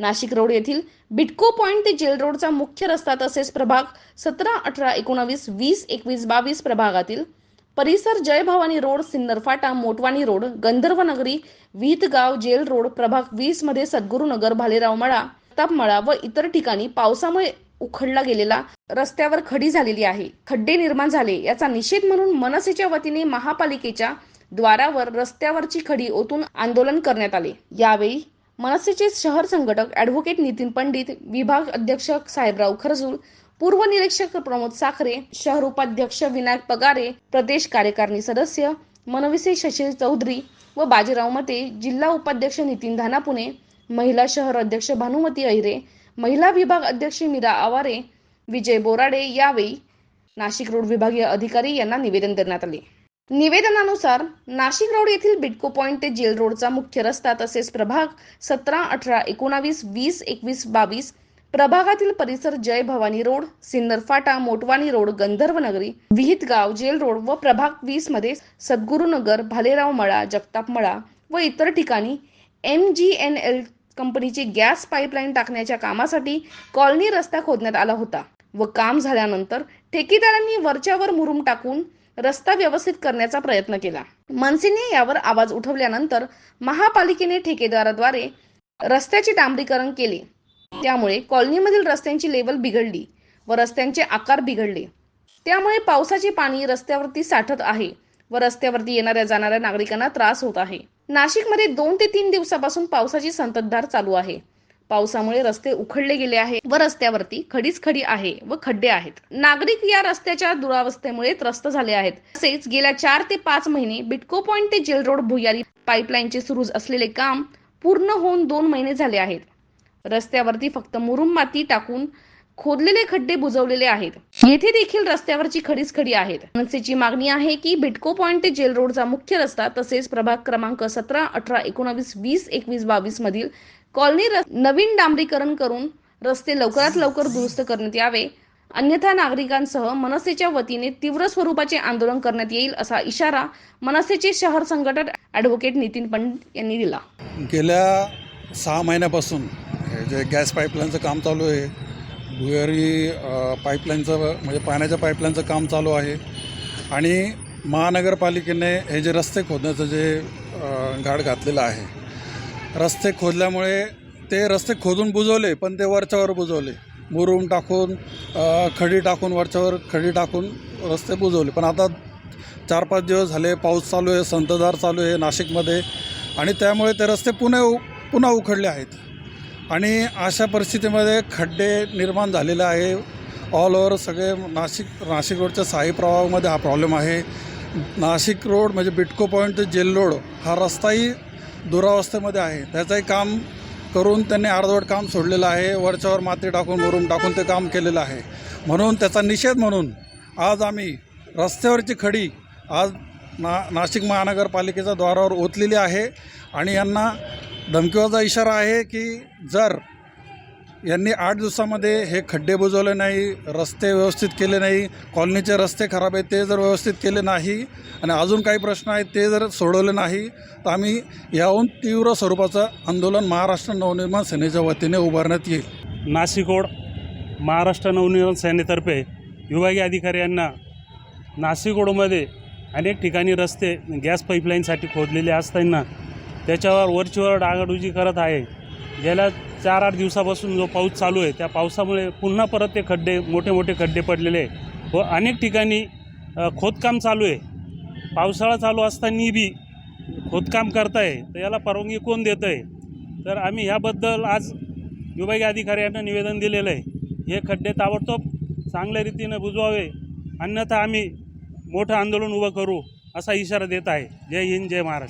Nashik road येथील Bytco point ते jail रोडचा मुख्य रस्ता तसेच प्रभाग सतरा अठरा एकोणावीस वीस एकवीस बावीस प्रभागातील परिसर Jai Bhavani road Sinnar Phata Motwani road Gandharva Nagari Vihitgaon jail road प्रभाग वीसमध्ये सद्गुरुनगर भालेराव मळा तापमळा व इतर ठिकाणी पावसामुळे उखडला गेलेला रस्त्यावर खडी झालेली आहे. खड्डे निर्माण झाले. याचा निषेध म्हणून मनसेच्या वतीने महापालिकेच्या द्वारावर रस्त्यावरची खडी ओतून आंदोलन करण्यात आले. यावेळी मनसेचे शहर संघटक ॲडव्होकेट नितीन पंडित विभाग अध्यक्ष साहेबराव खरजूर पूर्व निरीक्षक प्रमोद साखरे शहर उपाध्यक्ष विनायक पगारे प्रदेश कार्यकारिणी सदस्य मनविसे शशील चौधरी व बाजीराव मते जिल्हा उपाध्यक्ष नितीन धानापुणे महिला शहर अध्यक्ष भानुमती अहिरे महिला विभाग अध्यक्ष मीरा आवारे विजय बोराडे यावेळी नाशिक रोड विभागीय अधिकारी यांना निवेदन देण्यात आले. निवेदनानुसार नाशिक रोड येथील बिटको पॉइंट ते जेल रोडचा मुख्य रस्ता तसेच प्रभाग सतरा अठरा एकोणावीस वीस एकवीस बावीस प्रभागातील परिसर Jai Bhavani road Sinnar Phata Motwani road Gandharva Nagari Vihitgaon jail road व प्रभाग वीसमध्ये सद्गुरुनगर भालेराव मळा जगताप मळा व इतर ठिकाणी एम जी एन एल कंपनीची गॅस पाईपलाईन टाकण्याच्या कामासाठी कॉलनी रस्ता खोदण्यात आला होता व काम झाल्यानंतर ठेकेदारांनी वरच्यावर मुरुम टाकून रस्ता व्यवस्थित करण्याचा प्रयत्न केला. मनसेने यावर आवाज उठवल्यानंतर महापालिकेने ठेकेदाराद्वारे रस्त्याचे डांबरीकरण केले. त्यामुळे कॉलनीमधील रस्त्यांची लेवल बिघडली व रस्त्यांचे आकार बिघडले. त्यामुळे पावसाचे पाणी रस्त्यावरती साठत आहे व रस्त्यावरती येणाऱ्या जाणाऱ्या नागरिकांना त्रास होत आहे. नाशिकमध्ये दोन ते तीन दिवसापासून पावसाची संततधार चालू आहे. पावसामुळे रस्ते उखडले गेले आहे व रस्त्यावरती खडीच खडी आहे व खड्डे आहेत. नागरिक या रस्त्याच्या दुरावस्थेमुळे त्रस्त झाले आहेत. तसेच गेल्या चार ते पाच महिने बिटको पॉइंट ते जेल रोड भुयारी पाईपलाईनचे सुरू असलेले काम पूर्ण होऊन दोन महिने झाले आहेत. रस्त्यावरती फक्त मुरुम माती टाकून खोदलेले खड्डे बुजवलेले आहेत. येथे देखील रस्त्यावरची खडीच खडी आहेत. मनसेची मागणी आहे की बिटको पॉइंट ते जेल रोडचा मुख्य रस्ता तसेच प्रभाग क्रमांक सतरा अठरा एकोणावीस वीस एकवीस बावीस मधील कॉलनी नवीन डांबरीकरण करून रस्ते लवकरात लवकर दुरुस्त करण्यात यावे. अन्यथा नागरिकांसह मनसेच्या वतीने तीव्र स्वरूपाचे आंदोलन करण्यात येईल असा इशारा मनसेचे शहर संघटक ॲडव्होकेट नितीन पंडित यांनी दिला. गेल्या सहा महिन्यापासून हे जे गॅस पाईपलाईनचं काम चालू आहे भुयारी पाईपलाईनचं म्हणजे पाण्याच्या पाईपलाईनचं काम चालू आहे आणि महानगरपालिकेने हे जे रस्ते खोदण्याचं जे गाड घातलेलं आहे रस्ते खोदल्यामुळे ते रस्ते खोदून बुजवले पण ते वरच्यावर बुजवले. मुरूम टाकून खडी टाकून वरच्यावर खडी टाकून रस्ते बुजवले. पण आता चार पाच दिवस झाले पाऊस चालू आहे संततधार चालू आहे नाशिकमध्ये आणि त्यामुळे ते रस्ते पुन्हा उ पुन्हा उखडले आहेत. आणि अशा परिस्थितीमध्ये खड्डे निर्माण झालेले आहे. ऑल ओव्हर सगळे नाशिक नाशिक रोडच्या साई प्रवाहामध्ये हा प्रॉब्लेम आहे. नाशिक रोड म्हणजे बिटको पॉईंट ते जेल रोड हा रस्ताही दुरावस्थेमध्ये आहे. त्याचंही काम करून त्यांनी अर्धवट काम सोडलेलं आहे. वरच्यावर माती टाकून वरून टाकून ते काम केलेलं आहे. म्हणून त्याचा निषेध म्हणून आज आम्ही रस्त्यावरची खडी आज ना नाशिक महानगरपालिकेच्या द्वारावर ओतलेली आहे. आणि यांना धमकीवाचा इशारा आहे की जर यांनी आठ दिवसामध्ये हे खड्डे बुजवले नाही रस्ते व्यवस्थित केले नाही कॉलनीचे रस्ते खराब आहेत ते जर व्यवस्थित केले नाही आणि अजून काही प्रश्न आहेत ते जर सोडवले नाही तर आम्ही याहून तीव्र स्वरूपाचं आंदोलन महाराष्ट्र नवनिर्माण सेनेच्या वतीने उभारण्यात येईल. नाशिकोड महाराष्ट्र नवनिर्माण सेनेतर्फे विभागीय अधिकारी यांना नाशिकोडमध्ये अनेक ठिकाणी रस्ते गॅस पाईपलाईनसाठी खोदलेले असताना त्याच्यावर वरचीवर डागाडुजी करत आहे. गेल्या चार आठ दिवसापासून जो पाऊस चालू आहे त्या पावसामुळे पुन्हा परत ते खड्डे मोठे मोठे खड्डे पडलेले आहे. व अनेक ठिकाणी खोदकाम चालू आहे. पावसाळा चालू असताना बी खोदकाम करताय तर याला परवानगी कोण देतं आहे तर आम्ही ह्याबद्दल आज विभागीय अधिकाऱ्यांना निवेदन दिलेलं आहे. हे खड्डे ताबडतोब चांगल्या रीतीनं बुजवावे अन्यथा आम्ही मोठं आंदोलन उभं करू असा इशारा देत आहे. जय हिंद जय महाराष्ट्र.